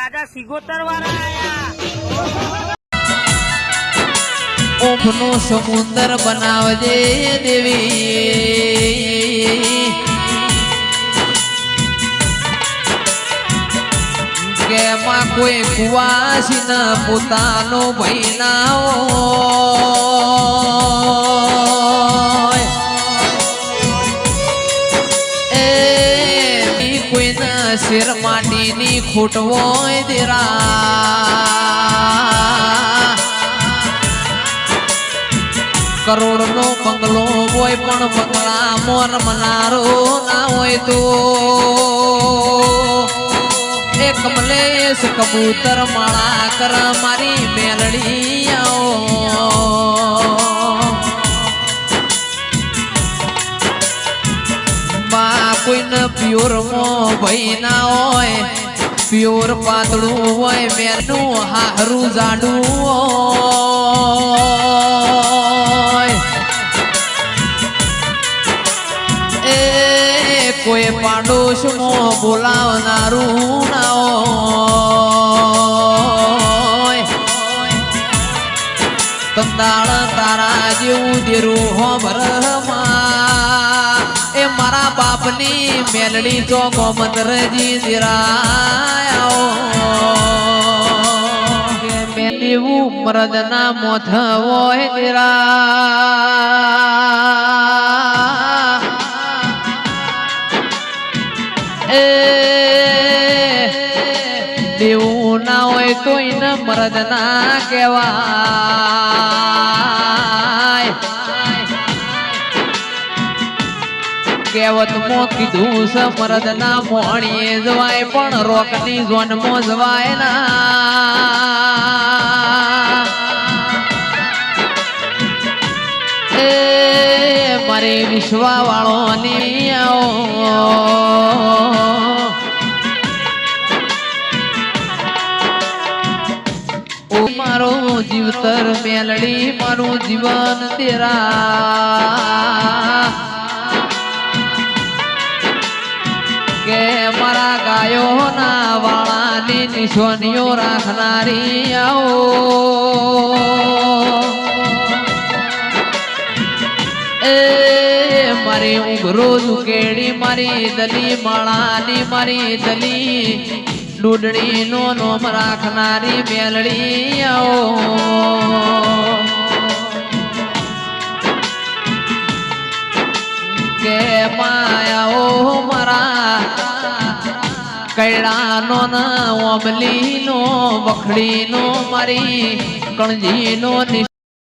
રાજા સિગોતર વાળા આયા. ઊંઘનું સમુંદર બનાવજે દેવી. કે એમાં કોઈ કુવાસી ના પોતાનો ભાઈ શેર માટીની ખૂટવો દેરા કરોડ નો બંગલો હોય પણ બંગલા મોર મનારો ના હોય તો. એ કમલેશ કબૂતર માળા કર મારી મેલડી કોઈને પ્યોર મો ભાઈ ના હોય પ્યોર પાતળું હોય, મેનું હારું જાડું હોય. એ કોઈ પાડોશમાં બોલાવનારું ના હોય. કંદાળ તારા જેવું દેરું હો મારા બાપની મેલડી તો ગોમંદરજી દિરાયા કે મેલીવું મરદના મોથ હોય દિરા એ દેવું ના હોય તો એને મરદ ના કહેવાય કહેવત મો કીધું છે મરદ ના મોણીએ જવાય, પણ રોકની ઝોન મો જવાય ના. મારે વિશ્વા વાળો ની મારો જીવતર મેલડી, મારું જીવન તેરા. મારા ગાયો ના વાળાની નિશોનીઓ રાખનારી આવો. એ મારી ઉઘરો ઝુકેડી, મારી દલી માળાની, મારી દલી ડૂડણી નો નોમ રાખનારી મેલડી આવો. કે માયાઓ કૈડાનો ના ઓમલીનો વખડીનો મારી કણજીનો